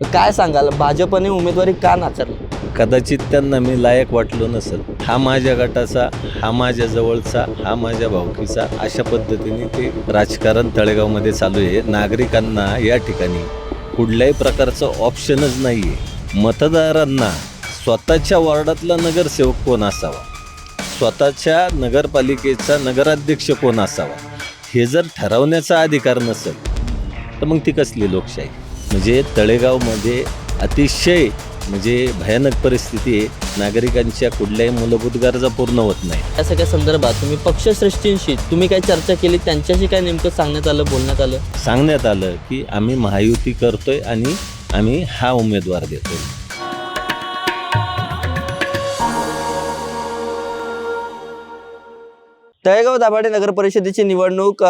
काय सांगाल? भाजपने उमेदवारी का नाकारली कदाचित त्यांना मी लायक वाटलो नसेल. हा माझ्या गटाचा हा माझ्या जवळचा हा माझ्या भावकीचा अशा पद्धतीने ते राजकारण तळेगावमध्ये चालू आहे. नागरिकांना या ठिकाणी कुठल्याही प्रकारचं ऑप्शनच नाही आहे मतदारांना स्वतःच्या वॉर्डातला नगरसेवक कोण असावा? स्वतःच्या नगरपालिकेचा नगराध्यक्ष कोण असावा? हे जर ठरवण्याचा अधिकार नसेल तर मग ती कसली लोकशाही? म्हणजे तळेगावमध्ये अतिशय म्हणजे भयानक परिस्थिती आहे. नागरिकांच्या कुठल्याही मूलभूत गरजा पूर्ण होत नाही. या सगळ्या संदर्भात तुम्ही पक्षश्रेष्ठींशी तुम्ही काय चर्चा केली? त्यांच्याशी काय नेमकं सांगण्यात आलं बोलण्यात आलं? सांगण्यात आलं की आम्ही महायुती करतोय आणि आम्ही हा उमेदवार देतोय. तळेगाव दाभाडे नगर परिषदेची निवडणूक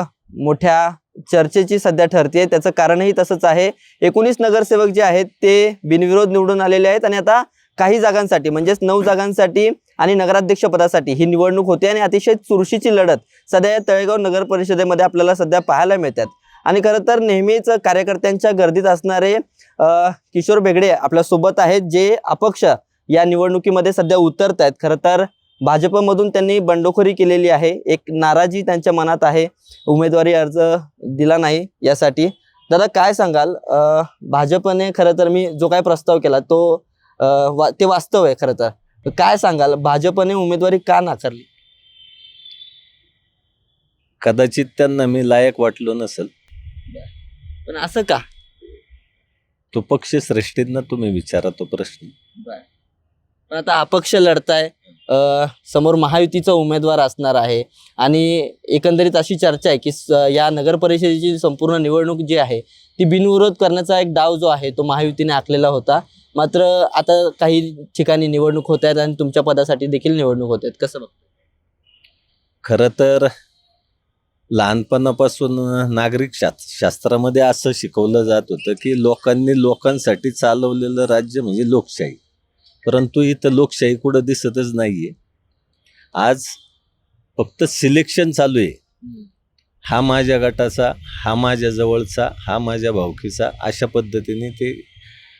मोठ्या चर्चेची सध्या ठरते त्याचं कारणही तसंच आहे. एकोणीस नगरसेवक जे आहेत ते बिनविरोध निवडून आलेले आहेत आणि आता काही जागांसाठी म्हणजेच नऊ जागांसाठी आणि नगराध्यक्ष पदासाठी ही निवडणूक होते आणि अतिशय चुरशीची लढत सध्या या तळेगाव नगर परिषदेमध्ये आपल्याला सध्या पाहायला मिळतात. आणि खरं तर नेहमीच कार्यकर्त्यांच्या गर्दीत असणारे किशोर बेगडे आपल्यासोबत आहेत जे अपक्ष या निवडणुकीमध्ये सध्या उतरत आहेत खरं तर भाजपमधून त्यांनी बंडखोरी केलेली आहे. एक नाराजी त्यांच्या मनात आहे. उमेदवारी अर्ज दिला नाही यासाठी. दादा काय सांगाल? भाजपने खरं तर मी जो काय प्रस्ताव केला तो वा- ते वास्तव आहे खरं तर. काय सांगाल? भाजपने उमेदवारी का नाकारली? कदाचित त्यांना मी लायक वाटलो नसेल. पण असं का? तो पक्ष श्रेष्ठींना तुम्ही विचारा तो प्रश्न. पण आता अपक्ष लढताय. समोर महायुतीचा उमेदवार असणार आहे. आणि एकंदरीत अशी चर्चा आहे की या नगर परिषदेची संपूर्ण निवडणूक जी आहे ती बिनविरोध करण्याचा एक डाव जो आहे तो महायुतीने आखलेला होता. मात्र आता काही ठिकाणी निवडणूक होत आहेत आणि तुमच्या पदासाठी देखील निवडणूक होत आहेत. कसं बघतो खरं तर लहानपणापासून नागरिक शास शास्त्रामध्ये असं शिकवलं जात होतं की लोकांनी लोकांसाठी चालवलेलं राज्य म्हणजे लोकशाही. परंतु इथं लोकशाही कुठं दिसतच नाहीये. आज फक्त सिलेक्शन चालू आहे. हा माझ्या गटाचा हा माझ्या जवळचा हा माझ्या भावकीचा अशा पद्धतीने ते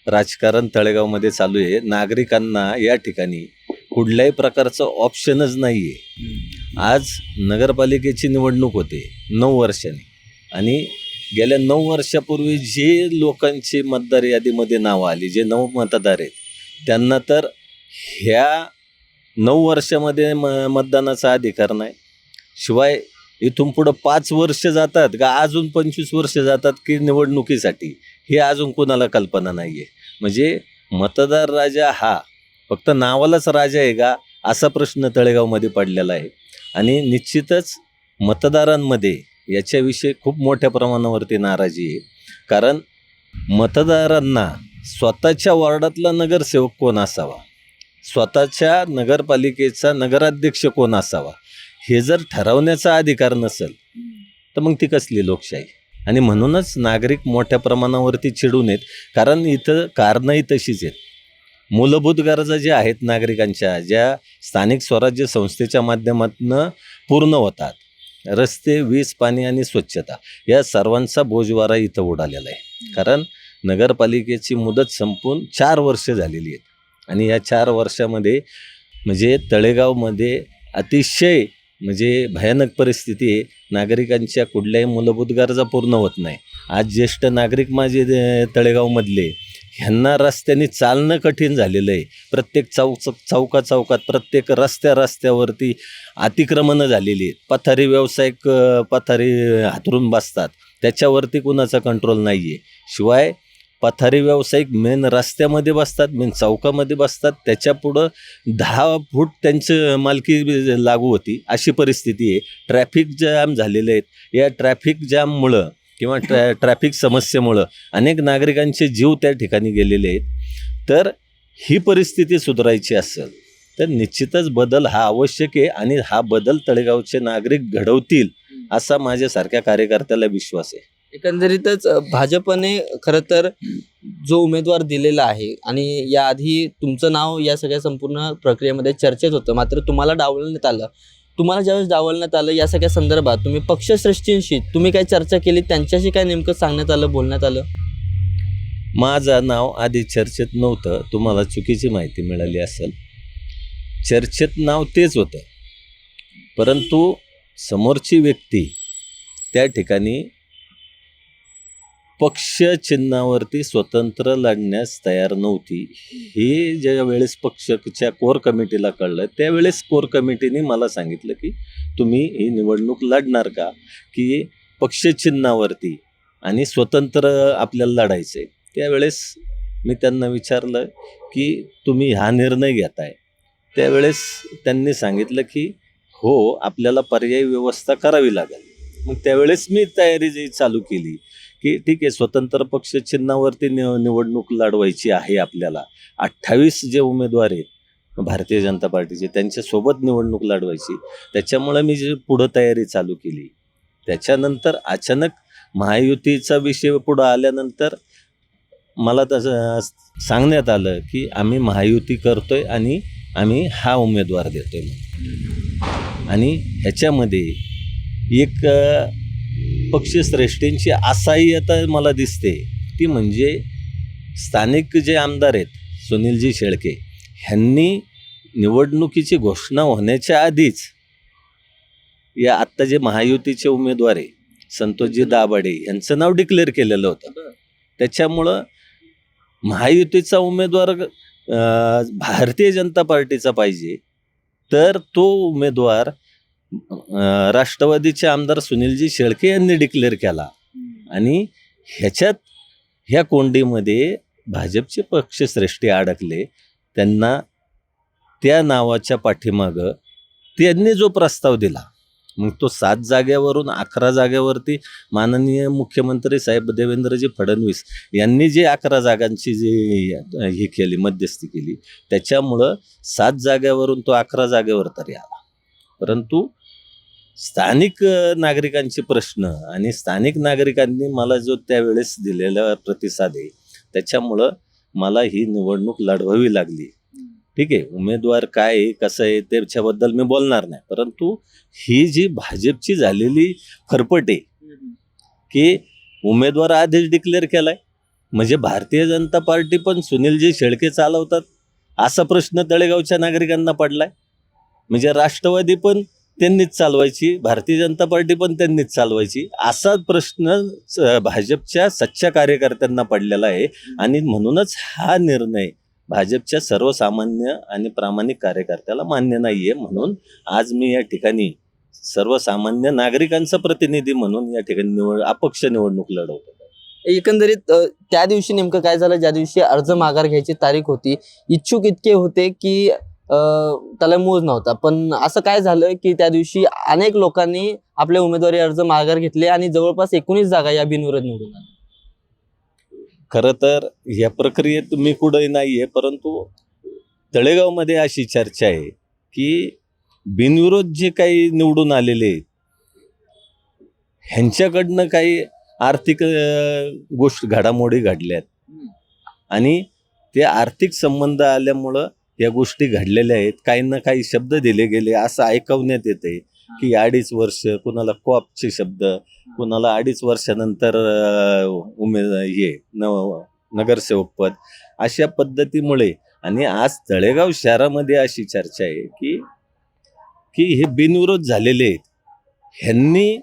राजकारण तळेगावमध्ये चालू आहे. नागरिकांना या ठिकाणी कुठल्याही प्रकारचं ऑप्शनच नाही आहे आज नगरपालिकेची निवडणूक होते नऊ वर्षांनी. आणि गेल्या नऊ वर्षापूर्वी जे लोकांची मतदार यादीमध्ये नावं आली जे नऊ मतदार आहेत त्यांना तर ह्या नऊ वर्षामध्ये म मतदानाचा अधिकार नाही. शिवाय इथून पुढं पाच वर्ष जातात का अजून पंचवीस वर्ष जातात की निवडणुकीसाठी? हे अजून कोणाला कल्पना नाही आहे म्हणजे मतदार राजा हा फक्त नावालाच राजा आहे का? असा प्रश्न तळेगावमध्ये पडलेला आहे. आणि निश्चितच मतदारांमध्ये याच्याविषयी खूप मोठ्या प्रमाणावरती नाराजी आहे. कारण मतदारांना स्वतःच्या वॉर्डातला नगरसेवक कोण असावा? स्वतःच्या नगरपालिकेचा नगराध्यक्ष कोण असावा? हे जर ठरवण्याचा अधिकार नसेल तर मग ती कसली लोकशाही? आणि म्हणूनच नागरिक मोठ्या प्रमाणावरती चिडून येत कारण इथं कारणंही तशीच आहेत. मूलभूत गरजा ज्या आहेत नागरिकांच्या ज्या स्थानिक स्वराज्य संस्थेच्या माध्यमातून पूर्ण होतात. रस्ते वीज पाणी आणि स्वच्छता या सर्वांचा बोजवारा इथं उडालेला आहे. कारण नगरपालिकेची मुदत संपून चार वर्ष झालेली आहेत. आणि या चार वर्षामध्ये म्हणजे तळेगावमध्ये अतिशय म्हणजे भयानक परिस्थिती आहे. नागरिकांच्या कुठल्याही मूलभूत गरजा पूर्ण होत नाही. आज ज्येष्ठ नागरिक माझे तळेगावमधले ह्यांना रस्त्याने चालणं कठीण झालेलं आहे. प्रत्येक चौक चौका चौकात प्रत्येक रस्त्या रस्त्यावरती अतिक्रमणं झालेली आहेत. पथारी व्यावसायिक पथारी हातरून बसतात. त्याच्यावरती कुणाचा कंट्रोल नाही आहे शिवाय पथारी व्यावसायिक मेन रस्त्यामध्ये बसतात मेन चौकामध्ये बसतात. त्याच्या पुढं दहा फूट त्यांचं मालकी लागू होती. अशी परिस्थिती आहे. ट्रॅफिक जॅम झालेले आहेत. या ट्रॅफिक जॅममुळं किंवा ट्रॅ ट्रॅफिक समस्येमुळं अनेक नागरिकांचे जीव त्या ठिकाणी गेलेले आहेत. तर ही परिस्थिती सुधारायची असेल तर निश्चितच बदल हा आवश्यक आहे आणि हा बदल तळेगावचे नागरिक घडवतील असा माझ्यासारख्या कार्यकर्त्याला विश्वास आहे. एकंदरीतच भाजपने खरं तर जो उमेदवार दिलेला आहे आणि याआधी तुमचं नाव या सगळ्या संपूर्ण प्रक्रियेमध्ये चर्चेत होतं मात्र तुम्हाला डावलण्यात आलं. तुम्हाला ज्यावेळेस डावलण्यात आलं या सगळ्या संदर्भात तुम्ही पक्षश्रेष्ठींशी तुम्ही काय चर्चा केली त्यांच्याशी काय नेमकं सांगण्यात आलं बोलण्यात आलं? माझं नाव आधी चर्चेत नव्हतं तुम्हाला चुकीची माहिती मिळाली असेल. चर्चेत नाव तेच होतं. परंतु समोरची व्यक्ती त्या ठिकाणी पक्ष चिन्हावरती स्वतंत्र लढण्यास तयार नव्हती. हे ज्या वेळेस पक्षच्या कोर कमिटीला कळलं त्यावेळेस कोर कमिटीने मला सांगितलं की तुम्ही ही निवडणूक लढणार का? की पक्ष चिन्हावरती आणि स्वतंत्र आपल्याला लढायचं आहे त्यावेळेस मी त्यांना विचारलं की तुम्ही हा निर्णय घेताय. त्यावेळेस त्यांनी सांगितलं की हो आपल्याला पर्यायी व्यवस्था करावी लागेल. मग त्यावेळेस मी तयारी जी चालू केली की ठीक आहे स्वतंत्र पक्ष चिन्हावरती निव निवडणूक लढवायची आहे आपल्याला अठ्ठावीस जे उमेदवार आहेत भारतीय जनता पार्टीचे त्यांच्यासोबत निवडणूक लढवायची त्याच्यामुळं मी जी पुढं तयारी चालू केली त्याच्यानंतर अचानक महायुतीचा विषय पुढं आल्यानंतर मला तसं सांगण्यात आलं की आम्ही महायुती करतोय आणि आम्ही हा उमेदवार देतोय म्हणून. आणि ह्याच्यामध्ये एक पक्षश्रेष्ठींची असाह्यता मला दिसते. ती म्हणजे स्थानिक जे आमदार आहेत सुनीलजी शेळके ह्यांनी निवडणुकीची घोषणा होण्याच्या आधीच या आत्ता जे महायुतीचे उमेदवार आहे संतोषजी दाभाडे यांचं नाव डिक्लेअर केलेलं होतं. त्याच्यामुळं महायुतीचा उमेदवार भारतीय जनता पार्टीचा पाहिजे तर तो उमेदवार अं, राष्ट्रवादीचे आमदार सुनीलजी शेळके यांनी डिक्लेअर केला. आणि ह्याच्यात ह्या कोंडीमध्ये भाजपचे पक्षश्रेष्ठी अडकले. त्यांना त्या नावाच्या पाठीमागं त्यांनी जो प्रस्ताव दिला मग तो सात जागेवरून अकरा जागेवरती माननीय मुख्यमंत्री साहेब देवेंद्रजी फडणवीस यांनी जे अकरा जागांची जी ही केली मध्यस्थी केली त्याच्यामुळं सात जागेवरून तो अकरा जागेवर तरी आला. परंतु स्थानिक नागरिकांचे प्रश्न आणि स्थानिक नागरिकांनी मला जो त्यावेळेस दिलेला प्रतिसाद आहे त्याच्यामुळं मला ही निवडणूक लढवावी लागली. ठीक आहे उमेदवार काय आहे कसं आहे त्याच्याबद्दल मी बोलणार नाही. परंतु ही जी भाजपची झालेली फरफट आहे की उमेदवार आधीच डिक्लेअर केलाय. म्हणजे भारतीय जनता पार्टी पण सुनीलजी शेळके चालवतात असा प्रश्न तळेगावच्या नागरिकांना पडलाय. म्हणजे राष्ट्रवादी पण त्यांनीच चालवायची भारतीय जनता पार्टी पण त्यांनीच चालवायची. असा प्रश्न भाजपच्या सच्च्या कार्यकर्त्यांना पडलेला आहे. आणि म्हणूनच हा निर्णय भाजपच्या सर्वसामान्य आणि प्रामाणिक कार्यकर्त्याला मान्य नाहीये. म्हणून आज मी या ठिकाणी सर्वसामान्य नागरिकांचा प्रतिनिधी म्हणून या ठिकाणी निवड अपक्ष निवडणूक लढवतो. एकंदरीत त्या दिवशी नेमकं काय झालं? ज्या दिवशी अर्ज माघार घ्यायची तारीख होती इच्छुक इतके होते की त्याला मोज नव्हता. पण असं काय झालं की त्या दिवशी अनेक लोकांनी आपले उमेदवारी अर्ज माघार घेतले आणि जवळपास एकोणीस जागा या बिनविरोध निवडून आल्या. खरं तर या प्रक्रियेत मी कुठंही नाही आहे परंतु तळेगावमध्ये अशी चर्चा आहे की बिनविरोध जे काही निवडून आलेले ह्यांच्याकडनं काही आर्थिक गोष्ट घडामोडी घडल्यात. आणि ते आर्थिक संबंध आल्यामुळं या गोष्टी घडलेल्या आहेत. काही ना काही शब्द दिले गेले. असं ऐकवण्यात येते की अडीच वर्ष कुणाला कॉपचे शब्द कुणाला अडीच वर्षानंतर अं, उमेद हे न नगरसेवक पद अशा पद्धतीमुळे आणि आज तळेगाव शहरामध्ये अशी चर्चा आहे की की हे बिनविरोध झालेले आहेत. ह्यांनी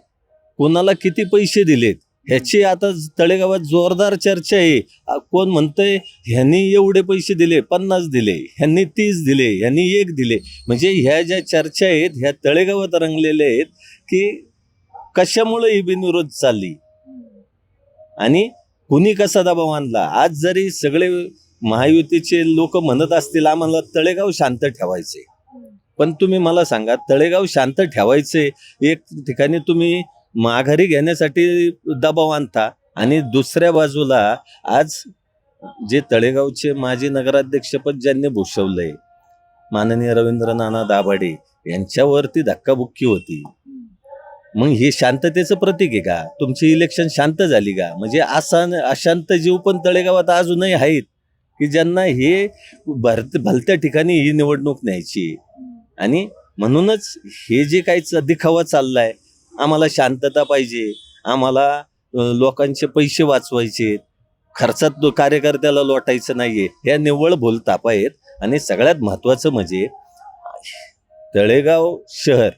कोणाला किती पैसे दिलेत? ह्याची आता तळेगावात जोरदार चर्चा आहे. कोण म्हणतंय ह्यांनी एवढे पैसे दिले पन्नास दिले ह्यांनी तीस दिले ह्यांनी एक दिले. म्हणजे ह्या ज्या चर्चा आहेत ह्या तळेगावात रंगलेल्या आहेत की कशामुळे ही बिनविरोध चालली? आणि कुणी कसा दबाव आणला? आज जरी सगळे महायुतीचे लोक म्हणत असतील आम्हाला तळेगाव शांत ठेवायचे पण तुम्ही मला सांगा तळेगाव शांत ठेवायचे एक ठिकाणी तुम्ही माघारी घेण्यासाठी दबाव आणता आणि दुसऱ्या बाजूला आज जे तळेगावचे माजी नगराध्यक्षपद ज्यांनी भूषवलंय माननीय रवींद्र नाना दाभाडे यांच्यावरती धक्काबुक्की होती. मग हे शांततेचं प्रतीक आहे का? तुमची इलेक्शन शांत झाली का? म्हणजे असा अशांत जीव पण तळेगावात अजूनही आहेत की ज्यांना हे भरत भलत्या ठिकाणी ही निवडणूक न्यायची आणि म्हणूनच हे जे काही दिखावा चाललाय आम्हाला शांतता पाहिजे. आम्हाला लोकांचे पैसे वाचवायचे. खर्चात कार्यकर्त्याला लोटायचं नाहीये. ह्या निव्वळ भूलतापा आहेत आणि सगळ्यात महत्वाचं म्हणजे तळेगाव शहर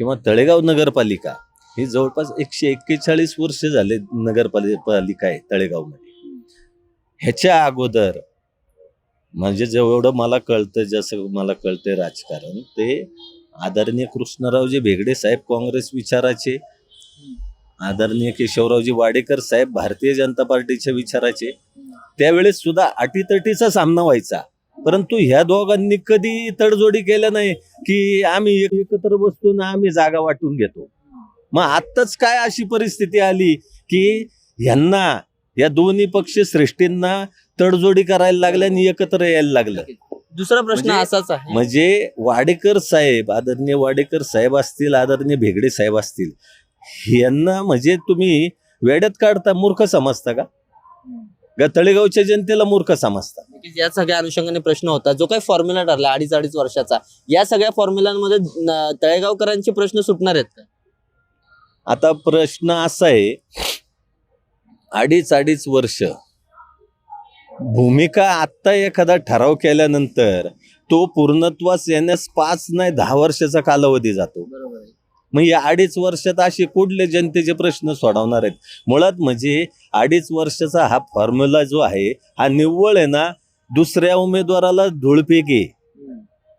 किंवा तळेगाव नगरपालिका ही जवळपास एकशे एक्केचाळीस वर्ष झाले नगरपालि पालिका आहे तळेगावमध्ये. ह्याच्या अगोदर म्हणजे जेवढं मला कळतं जसं मला कळतंय राजकारण ते आदरणीय कृष्णरावजी भेगडे साहेब काँग्रेस विचाराचे आदरणीय केशवरावजी वाडेकर साहेब भारतीय जनता पार्टीच्या विचाराचे त्यावेळेस सुद्धा अटीतटीचा सामना व्हायचा. परंतु ह्या दोघांनी कधी तडजोडी केल्या नाही की आम्ही एक- एकत्र बसतो ना आम्ही जागा वाटून घेतो. मग आत्ताच काय अशी परिस्थिती आली की ह्यांना या दोन्ही पक्ष श्रेष्ठींना तडजोडी करायला लागल्या आणि एकत्र यायला लागलं? दुसरा प्रश्न म्हणजे- असाच आहे. म्हणजे वाडेकर साहेब आदरणीय वाडेकर साहेब असतील आदरणीय भेगडे साहेब असतील यांना म्हणजे तुम्ही वेड्यात काढता मूर्ख समजता का? का तळेगावच्या जनतेला मूर्ख समजता? नक्कीच या सगळ्या अनुषंगाने प्रश्न होता. जो काही फॉर्म्युला ठरला अडीच अडीच वर्षाचा या सगळ्या फॉर्म्युलांमध्ये न- तळेगावकरांचे प्रश्न सुटणार आहेत का? आता प्रश्न असा आहे अडीच अडीच वर्ष भूमिका आत्ता एखादा ठराव केल्यानंतर तो पूर्णत्वास येण्यास पाच नाही दहा वर्षाचा कालावधी जातो. मग या अडीच वर्षात असे कुठले जनतेचे प्रश्न सोडवणार आहेत? मुळात म्हणजे अडीच वर्षाचा हा फॉर्म्युला जो आहे हा निव्वळ आहे ना दुसऱ्या उमेदवाराला धुळपेक आहे.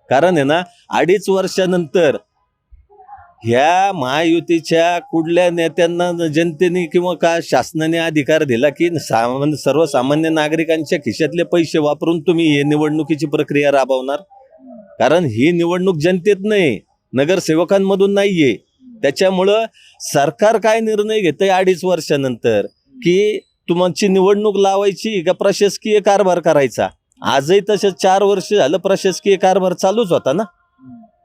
कारण आहे ना अडीच वर्षानंतर ह्या महायुतीच्या कुठल्या नेत्यांना जनतेने किंवा का शासनाने अधिकार दिला की सामान्य सर्वसामान्य नागरिकांच्या खिशातले पैसे वापरून तुम्ही हे निवडणुकीची प्रक्रिया राबवणार? कारण ही निवडणूक जनतेत नाही नगरसेवकांमधून नाहीये. त्याच्यामुळं सरकार काय निर्णय घेतंय अडीच वर्षानंतर? की तुमची निवडणूक लावायची का प्रशासकीय कारभार करायचा? आजही तसे चार वर्ष झालं प्रशासकीय कारभार चालूच होता ना?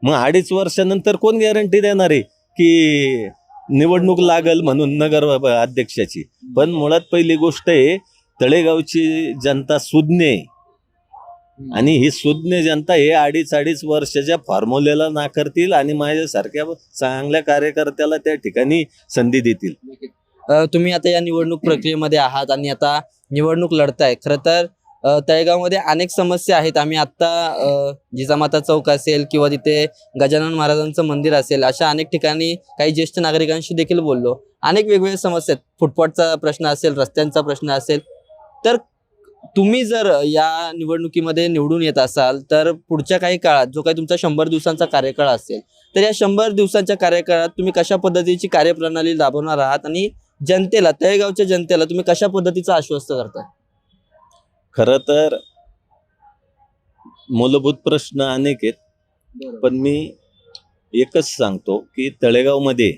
मग अडीच वर्षानंतर कोण गॅरंटी देणार आहे की निवडणूक लागल म्हणून नगर अध्यक्षाची? पण मुळात पहिली गोष्ट आहे तळेगावची जनता सुज्ञ आहे. आणि ही सुज्ञ जनता हे अडीच अडीच वर्षाच्या फॉर्म्युलेला नाकारतील आणि माझ्यासारख्या चांगल्या कार्यकर्त्याला त्या ठिकाणी संधी देतील. तुम्ही आता या निवडणूक प्रक्रियेमध्ये आहात आणि आता निवडणूक लढताय. खरं तर तळेगावमध्ये अनेक समस्या आहेत. आम्ही आत्ता जिजामाता चौक असेल किंवा तिथे गजानन महाराजांचं मंदिर असेल अशा अनेक ठिकाणी काही ज्येष्ठ नागरिकांशी देखील बोललो. अनेक वेगवेगळ्या समस्या आहेत. फुटपाथचा प्रश्न असेल रस्त्यांचा प्रश्न असेल. तर तुम्ही जर या निवडणुकीमध्ये निवडून येत असाल तर पुढच्या काही काळात जो काही तुमचा शंभर दिवसांचा कार्यकाळ असेल तर या शंभर दिवसांच्या कार्यकाळात तुम्ही कशा पद्धतीची कार्यप्रणाली राबवणार आहात आणि जनतेला तळेगावच्या जनतेला तुम्ही कशा पद्धतीचं आश्वस्त करता खरं तर मूलभूत प्रश्न अनेक आहेत पण मी एकच सांगतो की तळेगावमध्ये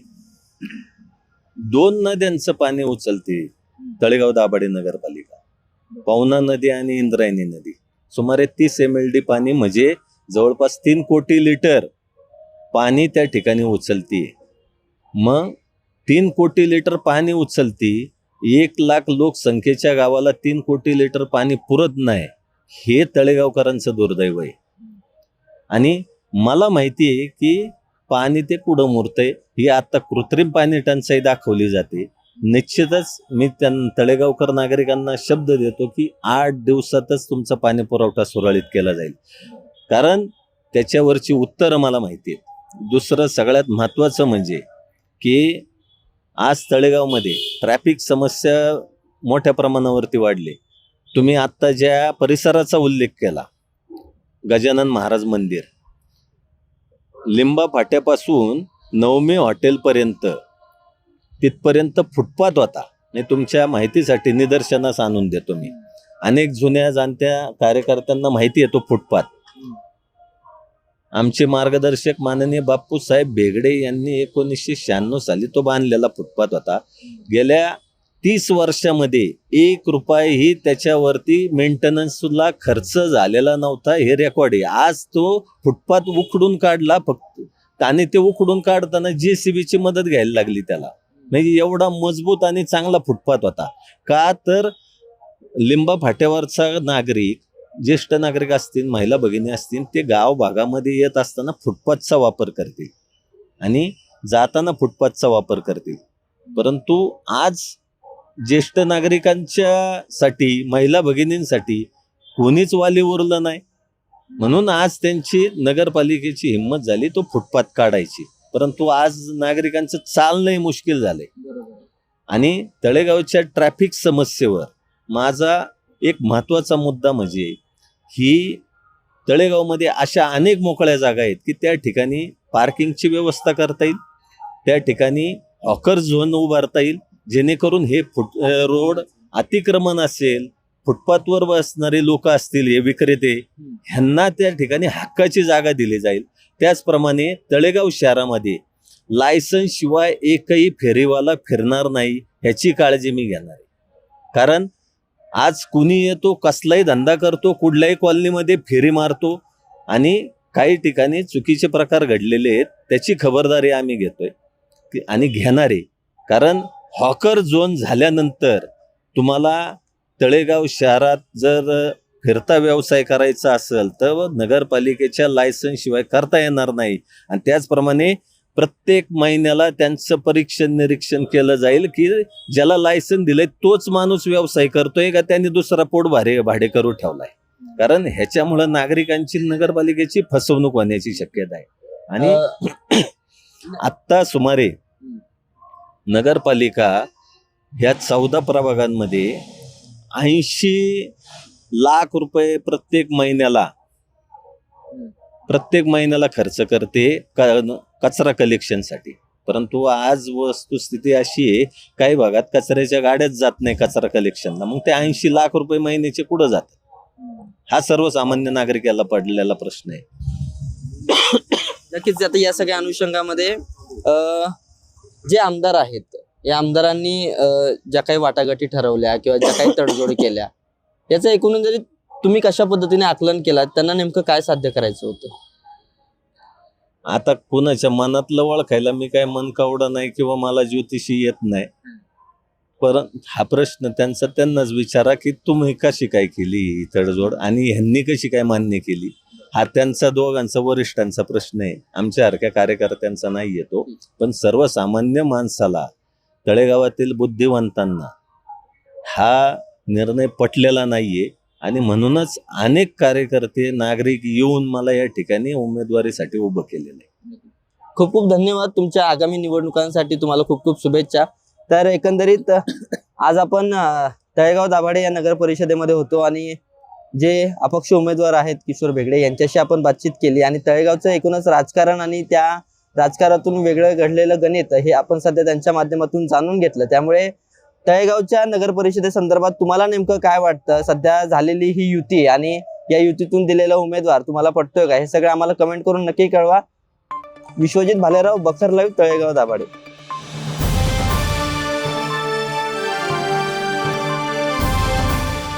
दोन नद्यांचं पाणी उचलते तळेगाव दाभाडे नगरपालिका. पवना नदी आणि इंद्रायणी नदी. सुमारे तीस एम एल डी पाणी म्हणजे जवळपास तीन कोटी लिटर पाणी त्या ठिकाणी उचलते मग तीन कोटी लिटर पाणी उचलती एक लाख लोकसंख्येच्या गावाला तीन कोटी लिटर पाणी पुरत नाही हे तळेगावकरांचं दुर्दैव आहे. आणि मला माहिती आहे की पाणी ते कुठं मुरतंय ही आता कृत्रिम पाणी टंचाई दाखवली जाते. निश्चितच मी त्या तळेगावकर नागरिकांना शब्द देतो की आठ दिवसातच तुमचा पाणी पुरवठा सुरळीत केला जाईल. कारण त्याच्यावरची उत्तरं मला माहिती आहेत. दुसरं सगळ्यात महत्त्वाचं म्हणजे की आज तळेगावमध्ये ट्रॅफिक समस्या मोठ्या प्रमाणावरती वाढली. तुम्ही आत्ता ज्या परिसराचा उल्लेख केला गजानन महाराज मंदिर लिंबा फाट्यापासून नवमी हॉटेलपर्यंत तिथपर्यंत फुटपाथ होता. आणि तुमच्या माहितीसाठी निदर्शनास आणून देतो मी. अनेक जुन्या जाणत्या कार्यकर्त्यांना माहिती आहे तो फुटपाथ. आमचे मार्गदर्शक माननीय बाप्पू साहेब बेगडे यांनी एकोणीसशे शहाण्णव साली तो बांधलेला फुटपाथ होता. गेल्या तीस वर्षामध्ये एक रुपयाही त्याच्यावरती मेंटेनन्सला खर्च झालेला नव्हता हे रेकॉर्ड आहे. आज तो फुटपाथ उखडून काढला फक्त. आणि ते उखडून काढताना जे सी बीची मदत घ्यायला लागली त्याला. म्हणजे एवढा मजबूत आणि चांगला फुटपाथ होता. का तर लिंबा फाट्यावरचा नागरिक ज्येष्ठ नागरिक असतील महिला भगिनी असतील ते गाव भागामध्ये येत असताना फुटपाथचा वापर करतील आणि जाताना फुटपाथचा वापर करतील. परंतु आज ज्येष्ठ नागरिकांच्या साठी महिला भगिनींसाठी कोणीच वाली उरलं नाही. म्हणून आज त्यांची नगरपालिकेची हिंमत झाली तो फुटपाथ काढायची. परंतु आज नागरिकांचं चालणंही मुश्किल झालंय. आणि तळेगावच्या ट्रॅफिक समस्येवर माझा एक महत्त्वाचा मुद्दा म्हणजे ही तळेगावमध्ये अशा अनेक मोकळ्या जागा आहेत की त्या ठिकाणी पार्किंगची व्यवस्था करता येईल त्या ठिकाणी हॉकर झोन उभारता येईल जेणेकरून हे फुट रोड अतिक्रमण असेल फुटपाथवर बसणारे लोक असतील हे विक्रेते ह्यांना त्या ठिकाणी हक्काची जागा दिली जाईल. त्याचप्रमाणे तळेगाव शहरामध्ये लायसन्स शिवाय एकही फेरीवाला फिरणार नाही ह्याची काळजी मी घेणार आहे. कारण आज कुणी येतो कसलाही धंदा करतो कुठल्याही कॉलनीमध्ये फेरी मारतो आणि काही ठिकाणी चुकीचे प्रकार घडलेले आहेत त्याची खबरदारी आम्ही घेतोय. ती- आणि घेणारे. कारण हॉकर झोन झाल्यानंतर तुम्हाला तळेगाव शहरात जर फिरता व्यवसाय करायचा असेल तर नगरपालिकेच्या लायसन्सशिवाय करता येणार नाही. आणि त्याचप्रमाणे प्रत्येक महिन्याला त्यांचं परीक्षण निरीक्षण केलं जाईल की ज्याला लायसन दिलंय तोच माणूस व्यवसाय करतोय का त्यांनी दुसरा पोट भाडे भाडे करू ठेवलाय? कारण ह्याच्यामुळे नागरिकांची नगरपालिकेची फसवणूक होण्याची शक्यता आहे. आणि आत्ता सुमारे नगरपालिका ह्या चौदा प्रभागांमध्ये ऐंशी लाख रुपये प्रत्येक महिन्याला प्रत्येक महिन्याला खर्च करते. क- कचरा कलेक्शनसाठी परंतु आज वस्तुस्थिती अशी आहे काही भागात कचऱ्याच्या गाड्याच जात नाही कचरा कलेक्शनला मग ते ऐंशी लाख रुपये महिन्याचे कुठं जातात? हा सर्वसामान्य नागरिकाला पडलेला प्रश्न आहे. नक्कीच आता या सगळ्या अनुषंगामध्ये जे आमदार आहेत या आमदारांनी ज्या काही वाटाघाटी ठरवल्या किंवा ज्या काही तडजोड केल्या याचं एकूण जरी तुम्ही कशा पद्धतीने आकलन केलात त्यांना नेमकं काय साध्य करायचं होतं? आता कोणाच्या मनातलं ओळखायला मी काय मन कावडा नाही किंवा मला ज्योतिषी येत नाही. पर हा प्रश्न त्यांचा त्यांनाच विचारा की तुम्ही कशी काय केली ही तडजोड आणि ह्यांनी कशी काय मान्य केली? हा त्यांचा दोघांचा वरिष्ठांचा प्रश्न आहे. आमच्यासारख्या कार्यकर्त्यांचा नाही येतो पण सर्वसामान्य माणसाला तळेगावातील बुद्धिवंतांना हा निर्णय पटलेला नाहीये. आणि म्हणूनच अनेक कार्यकर्ते नागरिक येऊन मला या ठिकाणी उमेदवारीसाठी उभं केलेलं आहे. खूप खूप धन्यवाद तुमच्या आगामी निवडणुकांसाठी. तुम्हाला खूप खूप शुभेच्छा. तर एकंदरीत आज आपण तळेगाव दाभाडे या नगर परिषदेमध्ये होतो आणि जे अपक्ष उमेदवार आहेत किशोर भेगडे यांच्याशी आपण बातचीत केली आणि तळेगावचं एकूणच राजकारण आणि त्या राजकारणातून वेगळं घडलेलं गणित हे आपण सध्या त्यांच्या माध्यमातून जाणून घेतलं. त्यामुळे तळेगावच्या नगर परिषदेसंदर्भात तुम्हाला नेमकं काय वाटतं? सध्या झालेली ही युती आणि या युतीतून दिलेला उमेदवार तुम्हाला पटतोय का? हे सगळं आम्हाला कमेंट करून नक्की कळवा. विश्वजित भालेराव बखर लाईव्ह तळेगाव दाभाडे.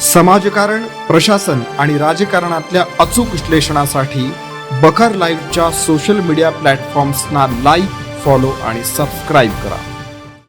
समाजकारण प्रशासन आणि राजकारणातल्या अचूक विश्लेषणासाठी बखर लाईव्हच्या सोशल मीडिया प्लॅटफॉर्म्सना लाईक फॉलो आणि सबस्क्राईब करा.